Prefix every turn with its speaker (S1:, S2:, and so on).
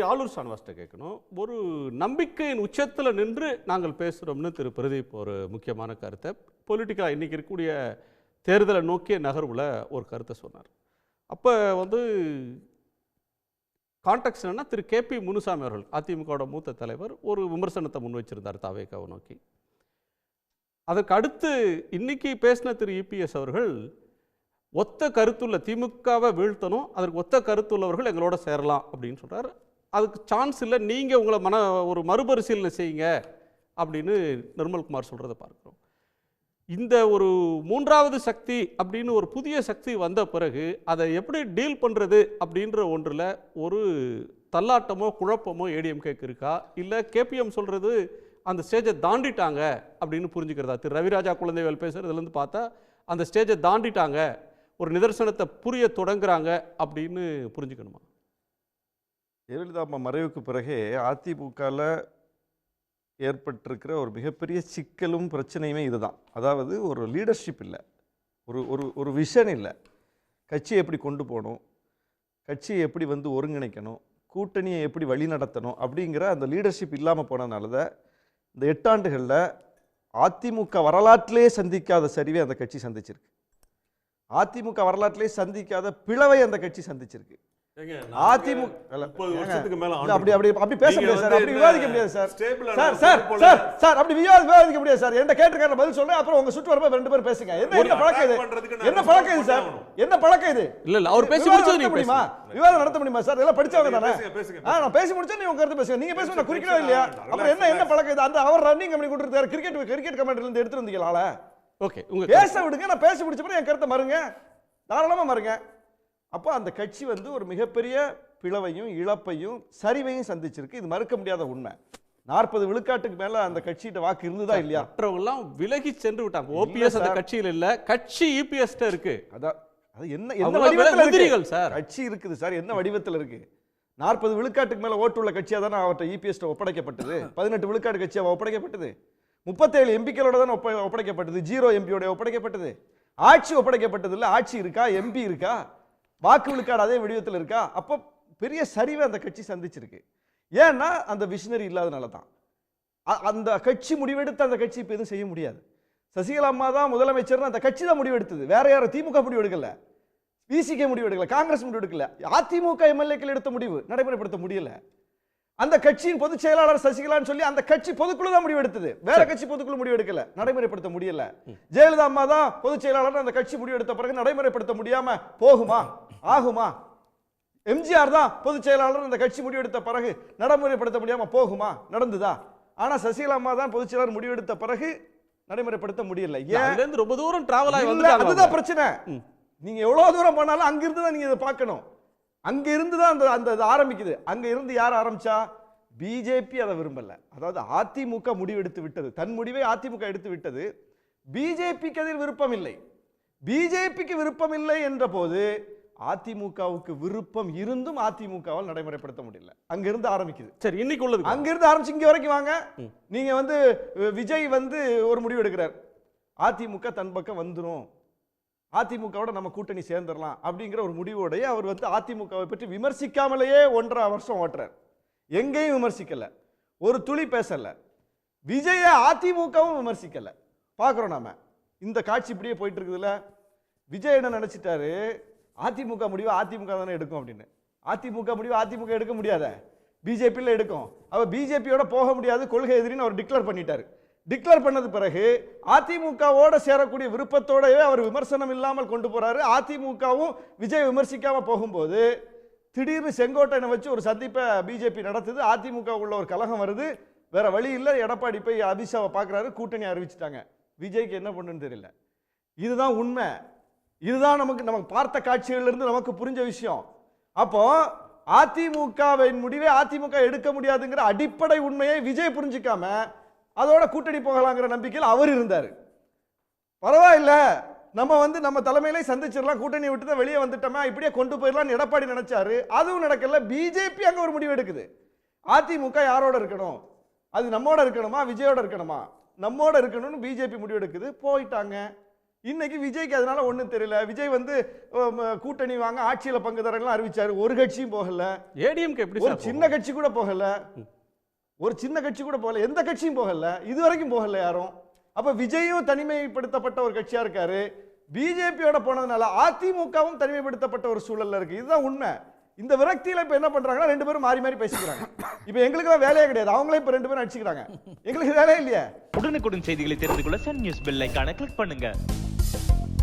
S1: பற்றி ஆலூர் சான்வாஸ்ட்டை கேட்கணும். ஒரு நம்பிக்கையின் உச்சத்தில் நின்று நாங்கள் பேசுகிறோம்னு திரு பிரதீப் ஒரு முக்கியமான கருத்தை. பொலிட்டிக்கலாக இன்றைக்கி இருக்கக்கூடிய தேர்தலை நோக்கிய நகர்வில் ஒரு கருத்தை சொன்னார். அப்போ வந்து கான்டெக்ட் என்னன்னா திரு கே பி முனுசாமி அவர்கள் அதிமுகவோட மூத்த தலைவர் ஒரு விமர்சனத்தை முன் வச்சிருந்தார் தாவேக்காவை நோக்கி. அதற்கு அடுத்து இன்னைக்கு பேசின திரு இபிஎஸ் அவர்கள் ஒத்த கருத்துள்ள திமுகவை வீழ்த்தணும் அதற்கு ஒத்த கருத்துள்ளவர்கள் எங்களோட சேரலாம் அப்படின்னு சொல்கிறார் அதுக்கு சான்ஸ் இல்லை நீங்கள் உங்களை மன ஒரு மறுபரிசீலனை செய்யுங்க அப்படின்னு நிர்மல்குமார் சொல்கிறத பார்க்குறோம். இந்த ஒரு மூன்றாவது சக்தி அப்படின்னு ஒரு புதிய சக்தி வந்த பிறகு அதை எப்படி டீல் பண்ணுறது அப்படின்ற ஒன்றில் ஒரு தள்ளாட்டமோ குழப்பமோ ஏடிஎம்கேக்கு இருக்கா? இல்லை கேபிஎம் சொல்கிறது அந்த ஸ்டேஜை தாண்டிட்டாங்க அப்படின்னு புரிஞ்சுக்கிறதா? திரு. ரவிராஜா குழந்தைகள் பேசுகிறதுலேருந்து பார்த்தா அந்த ஸ்டேஜை தாண்டிட்டாங்க ஒரு நிதர்சனத்தை புரிய தொடங்குறாங்க அப்படின்னு புரிஞ்சுக்கணுமா?
S2: ஜெயலலிதா அம்மா மறைவுக்கு பிறகே அதிமுகவில் ஏற்பட்டிருக்கிற ஒரு மிகப்பெரிய சிக்கலும் பிரச்சனையுமே இதுதான். அதாவது ஒரு லீடர்ஷிப் இல்லை. ஒரு ஒரு ஒரு விஷன் இல்லை. கட்சியை எப்படி கொண்டு போகணும்? கட்சியை எப்படி வந்து ஒருங்கிணைக்கணும்? கூட்டணியை எப்படி வழி நடத்தணும்? அப்படிங்கிற அந்த லீடர்ஷிப் இல்லாமல் போனதுனால தான் இந்த எட்டாண்டுகளில் அதிமுக வரலாற்றிலே சந்திக்காத சரிவை அந்த கட்சி சந்திச்சிருக்கு. அதிமுக வரலாற்றிலே சந்திக்காத பிளவை அந்த கட்சி சந்திச்சிருக்கு. அப்படி அப்படி அப்படி பேச முடியாது சார். அப்படி விவாதிக்க முடியாது சார். சார் சார்
S3: பொறுப்புள்ள-
S2: சார் சார் அப்படி விவாதி விவாதிக்க முடியாது சார். என்ன கேட்டிருக்காரு? பதில் சொல்றேன். அப்புறம் உங்க சுட்டு வரப்ப ரெண்டு பேரும் பேசுங்க. என்ன என்ன பழக்கம் இது? என்ன பழக்கம் இது சார். என்ன பழக்கம் இது?
S1: இல்லை இல்லை அவர் பேசி முடிச்சது
S2: முடியுமா? விவாதம் நடத்த முடியுமா சார்? எல்லாம் படிச்சவங்க தானே? நான் பேசி முடிச்சா நீங்க உங்க கருத்து பேசுங்க. நீங்க பேசுங்க நான் குறிக்கவே இல்லையா. அப்புறம் என்ன என்ன பழக்கம் இது? அந்த அவர் ரன்னிங் கம்பெனி கொடுத்துருக்காரு. கிரிக்கெட் கிரிக்கெட் கமெண்ட்ல இருந்து எடுத்து வந்தீங்களா
S1: ஓகே உங்க
S2: பேச விடுங்க நான் பேசி முடிச்ச பிறகு என் கருத்தை மறுங்க. தாராளமா மறுங்க. அப்போ அந்த கட்சி வந்து ஒரு மிகப்பெரிய பிளவையும் இழப்பையும் சரிவையும் சந்திச்சிருக்கு. இது மறுக்க முடியாத உண்மை. நாற்பது விழுக்காட்டுக்கு மேல அந்த கட்சிகிட்ட வாக்கு இருந்ததா இல்லையா?
S1: மற்றவங்கெல்லாம் விலகி சென்று விட்டாங்க. ஓபிஎஸ் அந்த. கட்சியில் இல்ல. கட்சி இபிஎஸ்ட இருக்கு.
S2: அதான் அது என்ன என்ன வடிவத்தில்
S1: சார்.
S2: கட்சி இருக்குது சார். என்ன வடிவத்தில் இருக்கு? நாற்பது விழுக்காட்டுக்கு மேல ஓட்டுள்ள கட்சியா தானே அவர்கிட்ட இபிஎஸ் ஒப்படைக்கப்பட்டது? பதினெட்டு விழுக்காடு கட்சியாக ஒப்படைக்கப்பட்டது? முப்பத்தேழு எம்பிக்களோட தானே ஒப்ப ஒப்படைக்கப்பட்டது? ஜீரோ எம்பியோட ஒப்படைக்கப்பட்டது? ஆட்சி ஒப்படைக்கப்பட்டது இல்ல? ஆட்சி இருக்கா? எம்பி இருக்கா? வாக்கு விழுக்காடு அதே வடிவத்தில் இருக்கா? அப்போ பெரிய சரிவை அந்த கட்சி சந்திச்சிருக்கு. ஏன்னா அந்த விஷனரி இல்லாதனால தான். அந்த கட்சி முடிவெடுத்து அந்த கட்சி இப்போ எதுவும் செய்ய முடியாது. சசிகலா அம்மா தான் முதலமைச்சர்னு அந்த கட்சி தான் முடிவெடுத்தது. வேற யாரும் திமுக முடிவு எடுக்கல பிசிகே முடிவு எடுக்கல காங்கிரஸ் முடிவு எடுக்கல அதிமுக எம்எல்ஏக்கள் எடுத்த முடிவு நடைமுறைப்படுத்த முடியல. அந்த கட்சியின் பொதுச் செயலாளர் சசிகலான்னு சொல்லி அந்த கட்சி பொதுக்குழு தான் முடிவு எடுத்தது வேற கட்சி பொதுக்குழு முடிவு எடுக்கல நடைமுறைப்படுத்த முடியல. ஜெயலலிதா அம்மா தான் பொதுச் செயலாளர் அந்த கட்சி முடிவு எடுத்த பிறகு நடைமுறைப்படுத்த முடியாம போகுமா? ஆகுமா? எம்ஜிஆர் தான் பொதுச் செயலாளர். அந்த கட்சி முடிவெடுத்த பிறகு நடைமுறைப்படுத்த முடியாம போகுமா? நடந்துதா? ஆனா சசிகலா அம்மா தான் பொதுச் செயலாளர் முடிவெடுத்த பிறகு நடைமுறைப்படுத்த முடியல. ஏன்?
S1: ரொம்ப தூரம் டிராவல் ஆகி வந்துட்டாங்க
S2: அதுதான். பிரச்சனை.
S1: ம்.
S2: நீங்க எவ்வளவு தூரம் போனாலும் அங்க இருந்து தான் நீங்க இதை பார்க்கணும். அங்க இருந்து தான் அந்த அந்த இது ஆரம்பிக்குது. அங்க இருந்து யார் ஆரம்பிச்சா? பிஜேபி அதை விரும்பல. அதாவது அதிமுக முடிவெடுத்து விட்டது. தன் முடிவை அதிமுக எடுத்து விட்டது. பிஜேபிக்கு அதில் விருப்பம் இல்லை. பிஜேபிக்கு விருப்பம் இல்லை என்ற போது அதிமுகவுக்கு விருப்பம் இருந்தும் அதிமுகவால் நடைமுறைப்படுத்த முடியல. அங்க இருந்து ஆரம்பிக்குது.
S1: சரி இன்னைக்கு உள்ளது
S2: அங்க இருந்து ஆரம்பிச்சு இங்க வரைக்கும் வாங்க. நீங்க வந்து விஜய் வந்து ஒரு முடிவு எடுக்கிறார். அதிமுக தன் பக்கம் வந்துரும். அதிமுகவோட நம்ம கூட்டணி சேர்ந்துடலாம் அப்படிங்கிற ஒரு முடிவோடய அவர் வந்து அதிமுகவை பற்றி விமர்சிக்காமலேயே ஒன்றரை வருஷம் ஓட்டுறார். எங்கேயும் விமர்சிக்கல. ஒரு துளி பேசல. விஜய அதிமுகவும் விமர்சிக்கல. பார்க்குறோம் நாம. இந்த காட்சி இப்படியே போயிட்டு இருக்குதுல்ல. விஜய் என்ன நினைச்சிட்டாரு? அதிமுக முடிவு அதிமுக தானே எடுக்கும் அப்படின்னு. அதிமுக முடிவு அதிமுக எடுக்க முடியாத? பிஜேபியில் எடுக்கும். அவ பிஜேபியோட போக முடியாது கொள்கை எதிரின்னு அவர் டிக்ளேர் பண்ணிட்டார். டிக்ளேர் பண்ணது பிறகு அதிமுகவோட சேரக்கூடிய விருப்பத்தோடவே அவர் விமர்சனம் இல்லாமல் கொண்டு போறாரு. அதிமுகவும் விஜய் விமர்சிக்காம போகும்போது திடீர்னு செங்கோட்டையனை வச்சு ஒரு சந்திப்பை பிஜேபி நடத்துது. அதிமுக உள்ள ஒரு கலகம் வருது. வேற வழி இல்லை. எடப்பாடி போய் அமித்ஷாவை பார்க்குறாரு. கூட்டணி அறிவிச்சிட்டாங்க. விஜய்க்கு என்ன பண்ணுன்னு தெரியல. இதுதான் உண்மை. இதுதான் நமக்கு நமக்கு பார்த்த காட்சிகளிலிருந்து நமக்கு புரிஞ்ச விஷயம். அப்போ அதிமுகவின் முடிவை அதிமுக எடுக்க முடியாதுங்கிற அடிப்படை உண்மையை விஜய் புரிஞ்சுக்காம அதோட கூட்டணி போகலாங்கிற நம்பிக்கையில் அவர் இருந்தார். பரவாயில்ல. நம்ம வந்து நம்ம தலைமையிலே சந்திச்சிடலாம் கூட்டணி விட்டு தான் வெளியே வந்துட்டோமா இப்படியே கொண்டு போயிடலாம்னு எடப்பாடி நினைச்சாரு. அதுவும் நடக்கல. பிஜேபி அங்கே ஒரு முடிவு எடுக்குது. அதிமுக யாரோட இருக்கணும்? அது நம்மோட இருக்கணுமா? விஜயோட இருக்கணுமா? நம்மோட இருக்கணும்னு பிஜேபி முடிவு எடுக்குது. போயிட்டாங்க. இன்னைக்கு விஜய்க்கு அதனால ஒண்ணும் தெரியல. விஜய் வந்து கூட்டணி வாங்க ஆட்சியில பங்கு தரலாம் அறிவிச்சாரு. ஒரு கட்சியும் போகல.
S1: ஏடிஎம்கே எப்படி
S2: ஒரு சின்ன கட்சி கூட போகல. ஒரு சின்ன கட்சி கூட போகல. எந்த கட்சியும் போகல. இது வரைக்கும் போகல யாரும். அப்ப விஜயும் தனிமைப்படுத்தப்பட்ட ஒரு கட்சியா இருக்காரு. பிஜேபியோட போனதுனால அதிமுகவும் தனிமைப்படுத்தப்பட்ட ஒரு சூழல்ல இருக்கு. இதுதான் உண்மை. இந்த விரக்தியில இப்ப என்ன பண்றாங்கன்னா ரெண்டு பேரும் மாறி மாறி பேசிக்கிறாங்க. இப்ப எங்களுக்கு வேலையே கிடையாது. அவங்களே இப்ப ரெண்டு பேரும் அடிச்சுக்கிறாங்க. எங்களுக்கு வேலையே இல்லையே.
S3: உடனுக்குடன் செய்திகளை தெரிந்து கொள்ள சன் நியூஸ் பெல் ஐகானை கிளிக் பண்ணுங்க. Thank you.